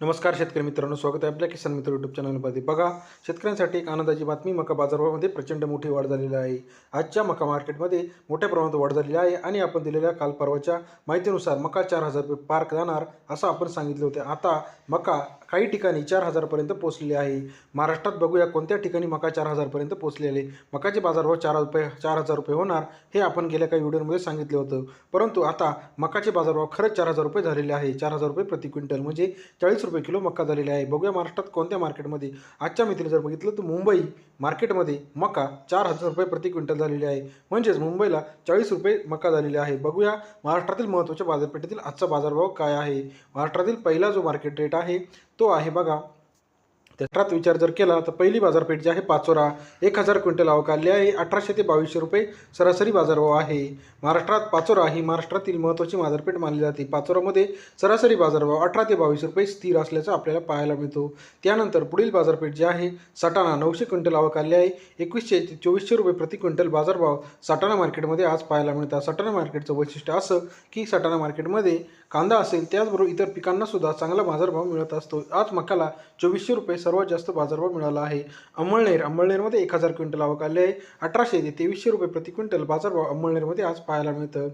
नमस्कार शेतकरी मित्रांनो स्वागत आहे आपल्या किसान मित्र यूट्यूब चॅनलमध्ये बघा शेतकऱ्यांसाठी एक आनंदाची बातमी मका बाजारभावामध्ये प्रचंड मोठी वाढ झालेली आहे. आजच्या मका मार्केटमध्ये मोठ्या प्रमाणात वाढ झालेली आहे आणि आपण दिलेल्या काल परवाच्या माहितीनुसार मका चार हजार रुपये पार जाणार असं आपण सांगितले होते. आता मका काही ठिकाणी चार हजारपर्यंत पोहोचलेली आहे. महाराष्ट्रात बघूया कोणत्या ठिकाणी मका चार हजारपर्यंत पोहोचलेले. मकाचे बाजारभाव चार रुपये चार हजार रुपये होणार हे आपण गेल्या काही व्हिडिओमध्ये सांगितले होतं. परंतु आता मकाचे बाजारभाव खरंच चार हजार रुपये झालेले आहे. चार हजार रुपये प्रति क्विंटल म्हणजे चाळीस रुपये किलो मका झालेली आहे. बघूया महाराष्ट्रात कोणत्या मार्केटमध्ये? आजच्या मितीने जर बघितलं तर मुंबई मार्केटमध्ये मका चार हजार रुपये प्रति क्विंटल झालेली आहे. म्हणजेच मुंबईला चाळीस रुपये मका झालेली आहे. बघूया महाराष्ट्रातील महत्त्वाच्या बाजारपेठेतील आजचा बाजारभाव काय आहे? महाराष्ट्रातील पहिला जो मार्केट रेट आहे तो आहे बघा त्याच्यात विचार जर केला तर पहिली बाजारपेठ जी आहे पाचोरा. एक हजार क्विंटल आवक आली आहे अठराशे ते बावीसशे रुपये सरासरी बाजारभाव आहे. महाराष्ट्रात पाचोरा ही महाराष्ट्रातील महत्त्वाची बाजारपेठ मानली जाते. पाचोरामध्ये सरासरी बाजारभाव अठरा ते बावीस रुपये स्थिर असल्याचं आपल्याला पाहायला मिळतो. त्यानंतर पुढील बाजारपेठ जी आहे सटाणा नऊशे क्विंटल आवक आली आहे. एकवीसशे ते चोवीसशे रुपये प्रति क्विंटल बाजारभाव सटाणा मार्केटमध्ये आज पाहायला मिळतात. सटाणा मार्केटचं वैशिष्ट्य असं की सटाणा मार्केटमध्ये कांदा असेल त्याचबरोबर इतर पिकांना सुद्धा चांगला बाजारभाव मिळत असतो. आज मकाला चोवीसशे रुपये सर्वात जास्त बाजारभाव मिळाला आहे. अंमळनेर अंमळनेरमध्ये एक हजार क्विंटल आवक आले आहे. अठराशे ते तेवीसशे रुपये प्रति क्विंटल बाजारभाव अंमळनेरमध्ये आज पाहायला मिळतं.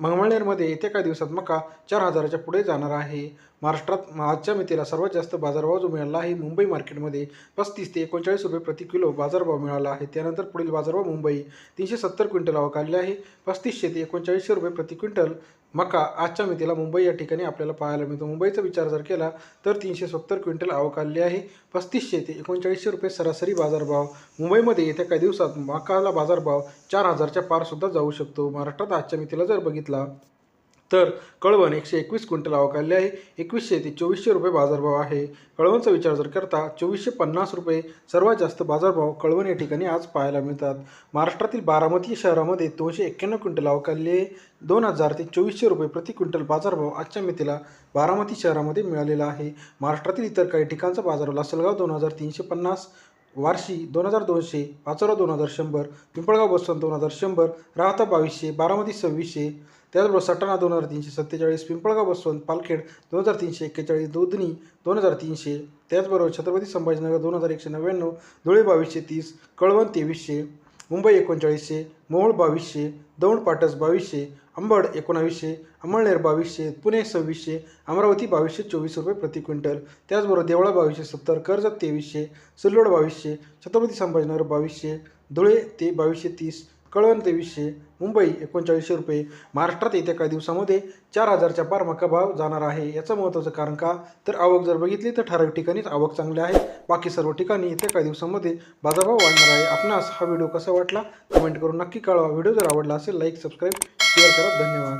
मंगळनेरमध्ये येत्या काही दिवसात मका चार हजाराच्या पुढे जाणार आहे. महाराष्ट्रात आजच्या मितीला सर्वात जास्त बाजारभाव जो मिळाला आहे मुंबई मार्केटमध्ये पस्तीस ते एकोणचाळीस रुपये प्रति किलो बाजारभाव मिळाला आहे. त्यानंतर पुढील बाजारभाव मुंबई तीनशे सत्तर क्विंटल आवक आले आहे. पस्तीसशे ते एकोणचाळीसशे रुपये प्रति क्विंटल मका आजच्या मितीला मुंबई या ठिकाणी आपल्याला पाहायला मिळतो. मुंबईचा विचार जर केला तर तीनशे सत्तर क्विंटल आवक आली आहे. पस्तीसशे ते एकोणचाळीसशे रुपये सरासरी बाजारभाव. मुंबईमध्ये येत्या काही दिवसात मकाला बाजारभाव चार हजारच्या पारसुद्धा जाऊ शकतो. महाराष्ट्रात आजच्या मितीला जर बघितला तर कळवण एकशे एकवीस क्विंटल आवक आहे. एकवीसशे ते चोवीसशे रुपये बाजारभाव आहे. कळवणचा विचार जर करता चोवीसशे पन्नास रुपये सर्वात जास्त बाजारभाव कळवण या ठिकाणी आज पाहायला मिळतात. महाराष्ट्रातील बारामती शहरामध्ये दोनशे एक्क्याण्णव क्विंटल आवक आहे. दोन हजार ते चोवीसशे रुपये प्रति क्विंटल बाजारभाव आजच्या मितीला बारामती शहरामध्ये मिळालेला आहे. महाराष्ट्रातील इतर काही ठिकाणचा बाजारभाव लासलगाव दोन हजार तीनशे पन्नास वारशी दोन हजार दोनशे पाचोरा दोन हजार शंभर पिंपळगाव बसवंत दोन हजार शंभर राहता बावीसशे बारामती सव्वीसशे त्याचबरोबर सटाणा दोन हजार तीनशे सत्तेचाळीस पिंपळगाव बसवंत पालखेड दोन हजार तीनशे एक्केचाळीस दोधनी दोन हजार तीनशे त्याचबरोबर छत्रपती संभाजीनगर दोन हजार एकशे नव्याण्णव धुळे बावीसशे तीस कळवण तेवीसशे मुंबई एकोणचाळीसशे मोहोळ बावीसशे दौंड पाटस बावीसशे अंबड एकोणावीसशे अंमळनेर बावीसशे पुणे सव्वीसशे अमरावती बावीसशे चोवीस रुपये प्रति क्विंटल. त्याचबरोबर देवळा बावीसशे सत्तर कर्जत तेवीसशे सिल्लोड बावीसशे छत्रपती संभाजीनगर बावीसशे धुळे ते बावीसशे तीस कळवण तेवीसशे मुंबई एकोणचाळीसशे रुपये. महाराष्ट्रात येत्या काही दिवसामध्ये चार हजारच्या पार मका भाव जाणार आहे. याचं महत्त्वाचं कारण का? तर आवक जर बघितली तर ठराविक ठिकाणीच आवक चांगली आहे. बाकी सर्व ठिकाणी येत्या काही दिवसामध्ये बाजारभाव वाढणार आहे. आपणास हा व्हिडिओ कसा वाटला? कमेंट करून नक्की कळवा. व्हिडिओ जर आवडला असेल लाईक सबस्क्राईब शेअर करा. धन्यवाद.